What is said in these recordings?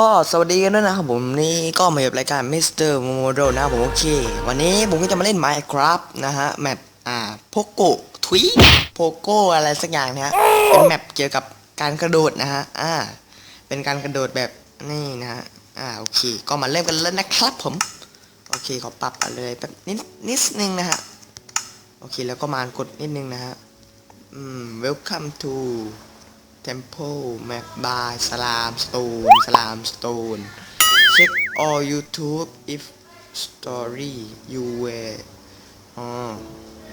ก็สวัสดีกันด้วยนะครับผมนี่ก็มาอยู่กับรายการ Mr. Momodo นะครับผมโอเค วันนี้ผมก็จะมาเล่น Minecraft นะฮะ แมปอ่าโพโกทวีโพโกอะไรสักอย่างนะฮะ เป็นแมปเกี่ยวกับการกระโดดนะฮะ อ่า เป็นการกระโดดแบบนี่นะฮะ อ่าโอเค ก็มาเริ่มกันเลยนะครับผม โอเคขอปรับอะไรแป๊บนิดนิดนึงนะฮะ โอเคแล้วก็มากดนิดนึงนะฮะ อืม welcome to Temple Map by Salam Stone Salam Stone Check all YouTube if story you were อ๋อ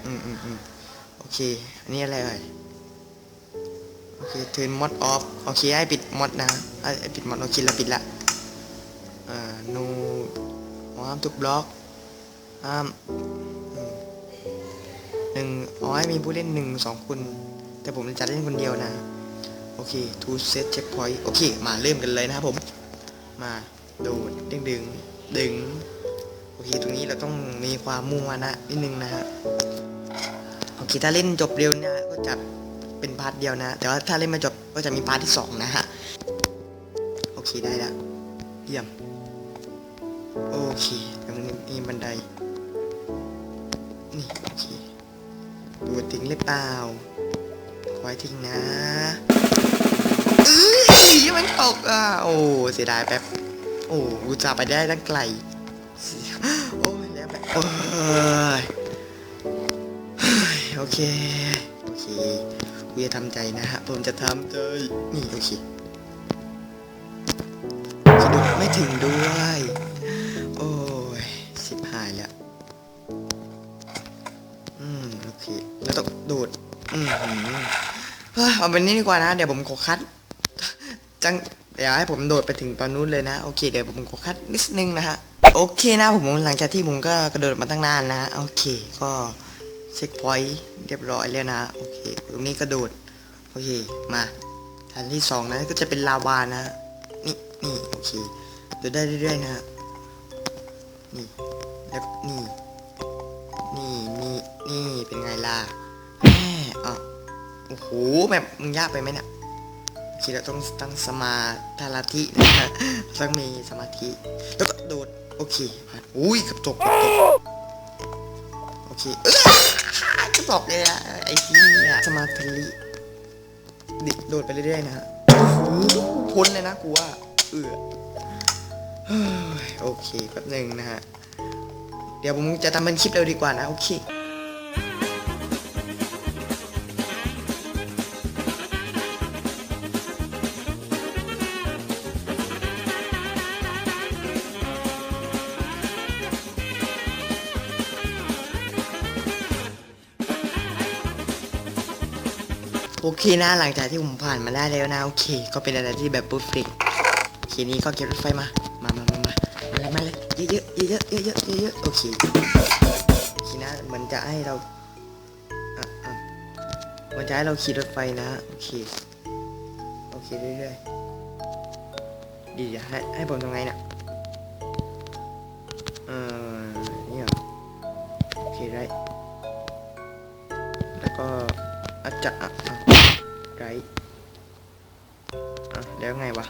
อืมอืมอืมโอเค อันนี้อะไรเอ่ยโอเค turn mod off โอเค ให้ปิดมอดนะให้ปิดมอดโอเคแล้วปิดละอ่า no อ๋อห้ามทุกบล็อกห้ามอืมหนึ่งอ๋อให้มีผู้เล่นหนึ่งสองคน แต่ผมจะเล่นคนเดียวนะ โอเค to set checkpoint โอเค มาเริ่มกันเลยนะครับผม มาโดดดึงดึงดึงโอเคตรงนี้เราต้องมีความมุ่งมั่นนะนิดนึงนะฮะโอเคถ้าเล่นจบเร็วเนี่ยก็จะเป็นพาร์ทเดียวนะ แต่ว่าถ้าเล่นม่จบก็จะมีพาร์ทที่สองนะฮะ โอเคได้ล้วเยี่ยม โอเคตรงนี้มีบันได นี่โอเคดูดทิ้งเลยเปล่าคอยทิ้งนะ อ้ยมันตกอะโอ้เสียดายแป๊บโอ้กูจะไปได้ตั้งไกลโอ้ยแล้วแบบโอ้ยโอเคโอเคกูจะทำใจนะฮะผมจะทำใจนี่โอเคสะดุดไม่ถึงด้วยโอ้ยสิบหายแล้วอืมโอเคแล้วต้องโดดอืมเฮ้ยเอาเป็นนี้ดีกว่านะ เดี๋ยวผมขอคัด จังเดี๋ยวให้ผมโดดไปถึงตอนนู้นเลยนะ โอเคเดี๋ยวผมขอคัดนิดนึงนะฮะ โอเคนะผมหลังจากที่ผมก็กระโดดมาตั้งนานนะ โอเค ก็เช็คพอยต์เรียบร้อยแล้วนะ โอเคตรงนี้กระโดด โอเค มาฐานที่สองนะก็จะเป็นลาวานะ นี่นี่โอเคโดดได้เรื่อยๆนะนี่แล้วนี่ นี่นี่นี่เป็นไงล่ะแม่อะโอ้โหแบบมึงยากไปไหมเนี่ย คิดเราต้องตั้งสมาธินะฮะต้องมีสมาธิ แล้วก็โดด โอเคผ่านอุ้ยกับตกกับตกโอเคเออจะตกเลยอะไอ้ที่เนี่ยสมาธิดิโดดไปเรื่อยๆนะฮะหพ้นเลยนะกูว่าเออเฮ้ยโอเคแป๊บหนึ่งนะฮะ เดี๋ยวผมจะทำเป็นคลิปเร็วดีกว่านะ โอเค โอเคนะหลังจากที่ผมผ่านมาได้แล้วนะโอเค ก็เป็นอะไรที่แบบปุ๊บฟิกทีนี้ก็เก็บรถไฟมา มามามามามาเลยมาเลยเยอะเยอะเยอะเยอะเยอะเยอะโอเคทีนะมันจะให้เราอะอะมันจะให้เราขี่รถไฟนะโอเคโอเคเรื่อยๆดีจะให้ให้ผมทำไงเนี่ยเออนี่เหรอโอเคได้แล้วก็อาจจะอะ อะไรอะแล้วไงวะ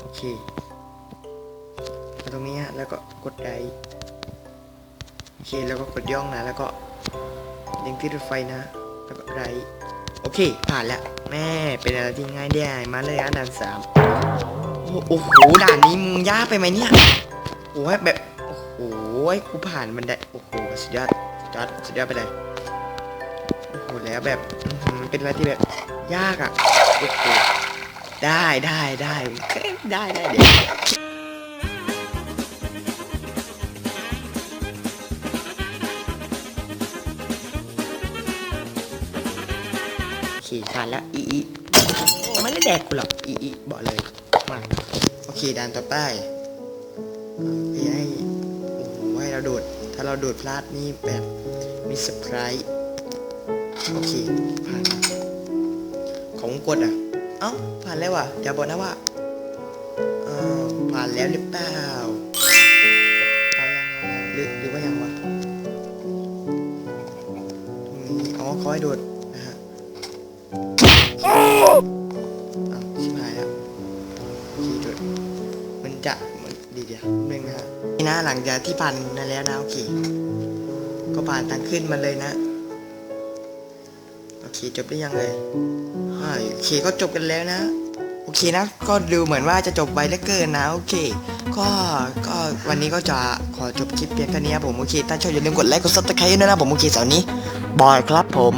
โอเคมาตรงนี้ฮะ แล้วก็กดไรโอเค แล้วก็กดย่องนะ แล้วก็ยิงที่รถไฟนะ แล้วก็ไรโอเค ผ่านแล้ว แม่ เป็นอะไรที่ง่ายได้มาเลยอะด่านสามโอ้โอ้โห ด่านนี้มึงยากไปไหมเนี่ยโอ้ยแบบ โอ้โหกูผ่านมันได้ โอ้โห สุดยอด สุดยอด สุดยอดไปเลย โอ้โหแล้วแบบมันเป็นอะไรที่แบบยากอะโอ้โหได้ได้ได้เอ้ได้ได้เดี๋ยวขี่ผ่านแล้วอีอีไม่ได้แดกกูหรอกอีอีบอกเลยมาโอเคด่านต่อไปให้โอ้โหให้เราโดด ถ้าเราโดดพลาดนี่แบบมีเซอร์ไพรส์ โอเค ผ่านของกดอะ เอ้า ผ่านแล้วว่ะอย่าบอกนะว่าเออผ่านแล้วหรือเปล่าเอายังยังยังหรือหรือว่ายังวะตรงนี้อ๋อเขาให้โดดนะฮะอ้าวชิบหายแล้วโอเคโดดมันจะมันดีเดียวหนึ่งนะฮะนี่นะหลังจากที่ผ่านนั่นแล้วนะโอเคก็ผ่านทางขึ้นมาเลยนะ อเคจบได้ยังเลยโอเคก็จบกันแล้วนะ โอเคนะ ก็ดูเหมือนว่าจะจบไวเหลือเกินนะ โอเค ก็ก็วันนี้ก็จะขอจบคลิปเพียงแค่นี้ครับผมโอเคถ้าชอบอย่าลืมกดไลค์กดซับสไครต์ด้วยนะผมโอเคเสาร์นี้บอยครับผม